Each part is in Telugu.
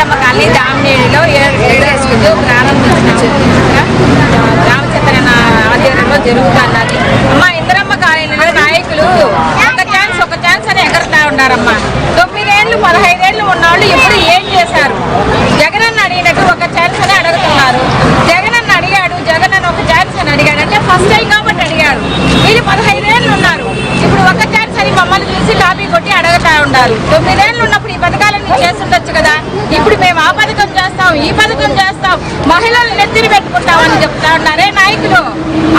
ఇందిరమ్మ కాలనీ దామినేడిలో ఏడో రోజు ప్రారంభించిన రామచంద్రన ఆధ్వర్యంలో జరుగుతున్నది. అమ్మ ఇందిరమ్మ కాలనీలో నాయకులు ఒక ఛాన్స్ ఒక ఛాన్స్ అని ఎగరుతా ఉన్నారు తొమ్మిదేళ్ళు ఉన్నప్పుడు ఈ పథకాలన్నీ చేస్తుండొచ్చు కదా. ఇప్పుడు మేము ఆ పథకం చేస్తాం ఈ పథకం చేస్తాం మహిళలు నెత్తిని పెట్టుకుంటామని చెప్తా ఉన్నారే. నాయకులు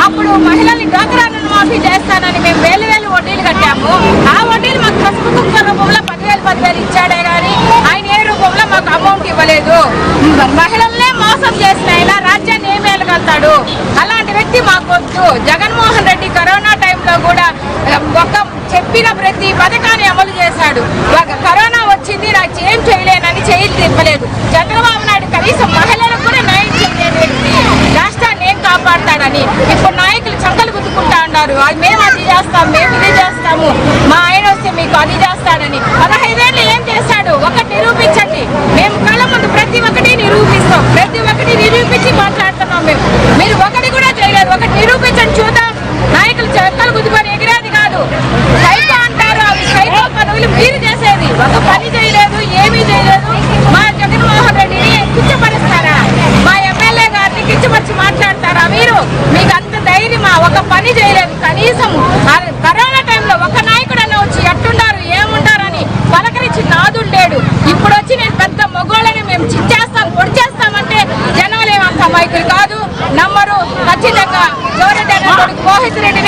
అప్పుడు మహిళల్ని డ్వాక్రా మాఫీ చేస్తానని మేము వేలు వేలు వడ్డీలు కట్టాము. ఆ వడ్డీలు మాకు పసుపు కుక్క రూపంలో పదివేలు పదివేలు ఇచ్చాడే కానీ ఆయన ఏ రూపంలో మాకు అమౌంట్ ఇవ్వలేదు. మహిళలనే మోసం చేసిన ఆయన రాజ్యాన్ని ఏం వేయగలుగుతాడు అలాంటి వ్యక్తి మాకు వద్దు జగన్మోహన్ రెడ్డి కరోనా టైంలో కూడా ఒక్క చెప్పిన ప్రతి పథకం అమలు చేశాడు. ఒక కరోనా వచ్చింది నాకు ఏం చేయలేనని చేయి తిప్పలేదు. చంద్రబాబు నాయుడు కనీసం మహిళలకు కూడా న్యాయం చేయలేదు. వ్యక్తి రాష్ట్రాన్ని ఏం కాపాడతాడని. ఇప్పుడు నాయకులు చంకలు గుద్దుకుంటా ఉన్నారు. అది మేము అది చేస్తాం మేము ఇది చేస్తాము. లేదు కనీసం కరోనా టైంలో ఒక నాయకుడన్నా వచ్చి ఎట్టుండారు ఏముండారని పలకరించి నాదుడు లేడు ఇప్పుడు వచ్చి నేను పెద్ద మగోళ్ళని మేము చిచ్చేస్తాం పొడిచేస్తామంటే జనాలు ఏమంత మైకులు కాదు. నమ్మరు. ఖచ్చితంగా జోరెడ్డి అన్న కొడుకు మోహిత్ రెడ్డి